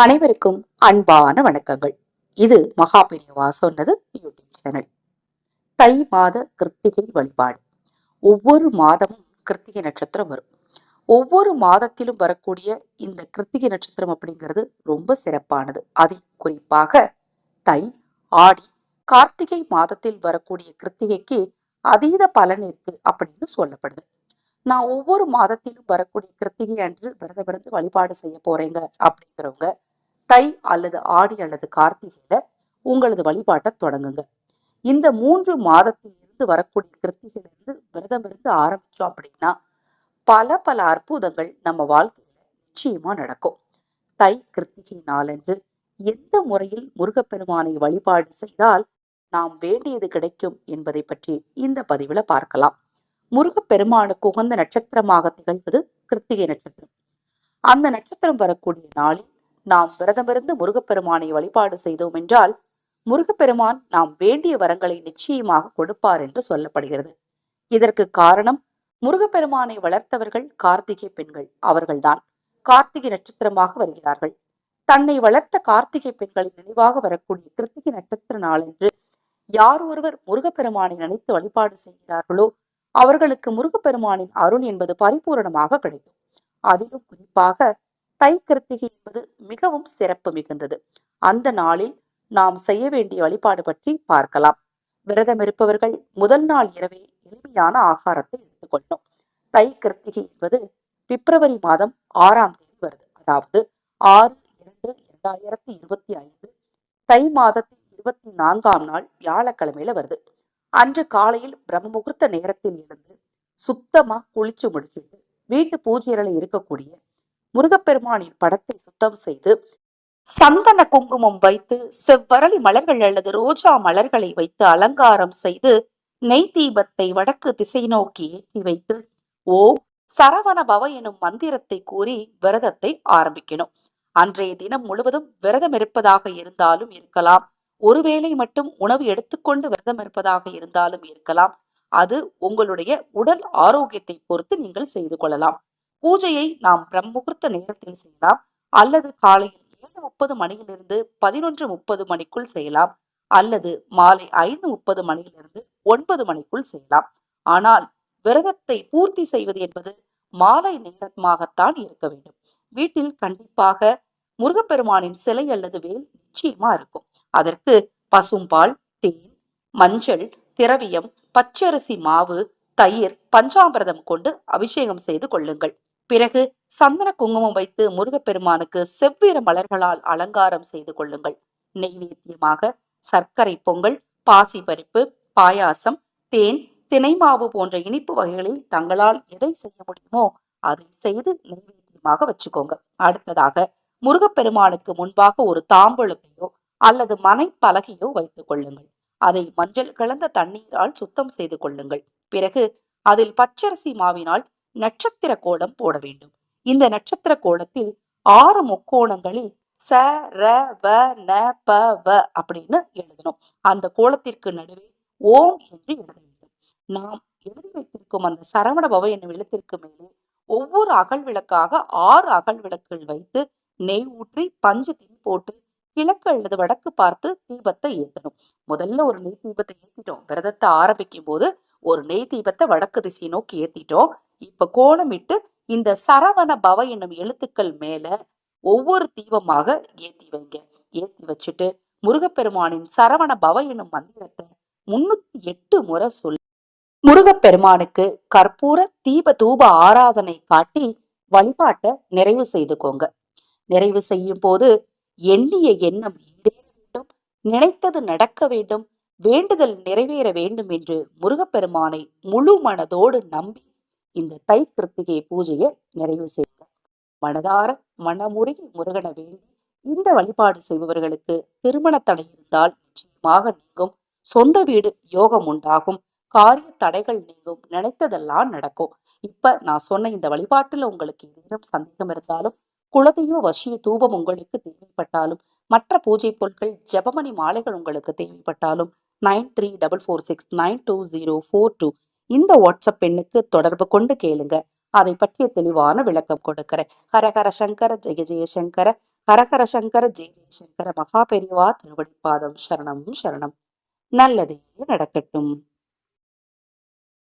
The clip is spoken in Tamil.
அனைவருக்கும் அன்பான வணக்கங்கள். இது மகா பெரியவா சொன்னது யூடியூப் சேனல். தை மாத கிருத்திகை வழிபாடு. ஒவ்வொரு மாதமும் கிருத்திகை நட்சத்திரம் வரும். ஒவ்வொரு மாதத்திலும் வரக்கூடிய இந்த கிருத்திகை நட்சத்திரம் அப்படிங்கிறது ரொம்ப சிறப்பானது. அதில் குறிப்பாக தை ஆடி கார்த்திகை மாதத்தில் வரக்கூடிய கிருத்திகைக்கு அதீத பலன் இருக்கு அப்படின்னு சொல்லப்படுது. நான் ஒவ்வொரு மாதத்திலும் வரக்கூடிய கிருத்திகை அன்று விரதம் இருந்து வழிபாடு செய்ய போறேங்க அப்படிங்கிறவங்க தை அல்லது ஆடி அல்லது கார்த்திகையில உங்களது வழிபாட்டை தொடங்குங்க. இந்த மூன்று மாதத்தில் இருந்து வரக்கூடிய கிருத்திகளிலிருந்து விரதம் இருந்து ஆரம்பிச்சோம் அப்படின்னா பல பல அற்புதங்கள் நம்ம வாழ்க்கையில நிச்சயமா நடக்கும். தை கிருத்திகை நாளன்று எந்த முறையில் முருகப்பெருமானை வழிபாடு செய்தால் நாம் வேண்டியது கிடைக்கும் என்பதை பற்றி இந்த பதிவில் பார்க்கலாம். முருகப்பெருமானுக்கு உகந்த நட்சத்திரமாக திகழ்வது கிருத்திகை நட்சத்திரம். அந்த நட்சத்திரம் வரக்கூடிய நாளில் நாம் விரதமிருந்து முருகப்பெருமானை வழிபாடு செய்தோம் என்றால் முருகப்பெருமான் நாம் வேண்டிய வரங்களை நிச்சயமாக கொடுப்பார் என்று சொல்லப்படுகிறது. இதற்கு காரணம் முருகப்பெருமானை வளர்த்தவர்கள் கார்த்திகை பெண்கள் அவர்கள்தான். கார்த்திகை நட்சத்திரமாக வருகிறார்கள். தன்னை வளர்த்த கார்த்திகை பெண்களின் நினைவாக வரக்கூடிய கிருத்திகை நட்சத்திர நாளன்று யார் ஒருவர் முருகப்பெருமானை நினைத்து வழிபாடு செய்கிறார்களோ அவர்களுக்கு முருகப்பெருமானின் அருள் என்பது பரிபூரணமாக கிடைக்கும். அதிலும் குறிப்பாக தை கிருத்திகை என்பது மிகவும் சிறப்பு மிகுந்தது. அந்த நாளில் நாம் செய்ய வேண்டிய வழிபாடு பற்றி பார்க்கலாம். விரதம் இருப்பவர்கள் முதல் நாள் இரவே எளிமையான ஆகாரத்தை எடுத்துக்கொள்ளணும் தை கிருத்திகை என்பது பிப்ரவரி மாதம் ஆறாம் தேதி வருது. அதாவது ஆறு இரண்டு இரண்டாயிரத்தி இருபத்தி ஐந்து தை மாதத்தின் இருபத்தி நான்காம் நாள் வியாழக்கிழமையில வருது. அன்று காலையில் பிரம்ம முகூர்த்த நேரத்தில் இருந்து சுத்தமா குளிச்சு முடிச்சுட்டு வீட்டு பூஜைகளில் இருக்கக்கூடிய முருகப்பெருமானின் படத்தை சுத்தம் செய்து சந்தன குங்குமம் வைத்து செவ்வரளி மலர்கள் அல்லது ரோஜா மலர்களை வைத்து அலங்காரம் செய்து நெய் தீபத்தை வடக்கு திசை நோக்கி ஏற்றி வைத்து ஓம் சரவண பவ எனும் மந்திரத்தை கூறி விரதத்தை ஆரம்பிக்கணும். அன்றைய தினம் முழுவதும் விரதம் இருப்பதாக இருந்தாலும் இருக்கலாம். ஒருவேளை மட்டும் உணவு எடுத்துக்கொண்டு விரதம் இருப்பதாக இருந்தாலும் இருக்கலாம். அது உங்களுடைய உடல் ஆரோக்கியத்தை பொறுத்து நீங்கள் செய்து கொள்ளலாம். பூஜையை நாம் பிரம்முகூர்த்த நேரத்தில் செய்யலாம். அல்லது காலையில் ஏழு முப்பது மணியிலிருந்து பதினொன்று முப்பது மணிக்குள் செய்யலாம். அல்லது மாலை ஐந்து முப்பது மணியிலிருந்து ஒன்பது மணிக்குள் செய்யலாம். ஆனால் விரதத்தை பூர்த்தி செய்வது என்பது மாலை நேரமாகத்தான் இருக்க வேண்டும். வீட்டில் கண்டிப்பாக முருகப்பெருமானின் சிலை அல்லது வேல் நிச்சயமா இருக்கும். அதற்கு பசும்பால் தேன் மஞ்சள் திரவியம் பச்சரிசி மாவு தயிர் பஞ்சாமிரதம் கொண்டு அபிஷேகம் செய்து கொள்ளுங்கள். பிறகு சந்தன குங்குமம் வைத்து முருகப்பெருமானுக்கு செவ்வேறு மலர்களால் அலங்காரம் செய்து கொள்ளுங்கள். நெய்வேத்தியமாக சர்க்கரை பொங்கல் பாசி பருப்பு பாயாசம் தேன் தினைமாவு போன்ற இனிப்பு வகைகளில் தங்களால் எதை செய்ய முடியுமோ அதை செய்து நெய்வேத்தியமாக வச்சுக்கோங்க. அடுத்ததாக முருகப்பெருமானுக்கு முன்பாக ஒரு தாம்பூலத்தையோ அல்லது மனை பலகையோ வைத்துக் கொள்ளுங்கள். அதை மஞ்சள் கலந்த தண்ணீரால் சுத்தம் செய்து கொள்ளுங்கள். பிறகு அதில் பச்சரிசி மாவினால் நட்சத்திர கோலம் போட வேண்டும். இந்த நட்சத்திர கோலத்தில் ஆறு முக்கோணங்களில் ச ர வ ந ப வ அப்படின்னு எழுதணும். அந்த கோலத்திற்கு நடுவே ஓம் என்று எழுத வேண்டும். நாம் எழுதி வைத்திருக்கும் அந்த சரவண பவ என்னும் எழுத்திற்கு மேலே ஒவ்வொரு அகல் விளக்காக ஆறு அகல் விளக்குகள் வைத்து நெய் ஊற்றி பஞ்சு தீ போட்டு கிழக்கு அல்லது வடக்கு பார்த்து தீபத்தை ஏற்றணும் முதல்ல ஒரு நெய் தீபத்தை ஏத்திட்டோம். விரதத்தை ஆரம்பிக்கும் போது ஒரு நெய் தீபத்தை வடக்கு திசையை நோக்கி ஏத்திட்டோம். இப்ப கோலமிட்டு இந்த சரவண பவ என்னும் எழுத்துக்கள் மேல ஒவ்வொரு தீபமாக ஏத்தி வைங்க. ஏத்தி வச்சுட்டு முருகப்பெருமானின் சரவண பவ என்னும் மந்திரத்தை முன்னூத்தி எட்டு முறை சொல்லி. முருகப்பெருமானுக்கு கற்பூர தீப தூப ஆராதனை காட்டி வழிபாட்டை நிறைவு செய்துக்கோங்க. நிறைவு செய்யும் போது எண்ணிய எண்ணம் ஈடேற வேண்டும். நினைத்தது நடக்க வேண்டும். வேண்டுதல் நிறைவேற வேண்டும் என்று முருகப்பெருமானை முழு மனதோடு நம்பி இந்த தை கிருத்திகை பூஜையை நிறைவு செய்யுங்க மனதார மனமுருகி முருகனை வேண்டி இந்த வழிபாடு செய்பவர்களுக்கு திருமண தடை இருந்தால் நிச்சயமாக நீங்கும். சொந்த வீடு யோகம் உண்டாகும். காரிய தடைகள் நீங்கும். நினைத்ததெல்லாம் நடக்கும். இப்ப நான் சொன்ன இந்த வழிபாட்டுல உங்களுக்கு ஏதேனும் சந்தேகம் இருந்தாலும் குலதெய்வ வசிய தூபம் உங்களுக்கு தேவைப்பட்டாலும் மற்ற பூஜை பொருட்கள் ஜெபமணி மாலைகள் உங்களுக்கு தேவைப்பட்டாலும் nine three double four six nine two zero four two. இந்த வாட்ஸ்அப் எண்ணுக்கு தொடர்பு கொண்டு கேளுங்க. அதை பற்றிய தெளிவான விளக்கம் கொடுக்கிறேன். ஹரஹர சங்கர ஜெய ஜெயசங்கர ஹரஹர சங்கர ஜெய ஜெயசங்கர மகா பெரிவா திருவடிப்பாதம் சரணம் சரணம். நல்லதே நடக்கட்டும்.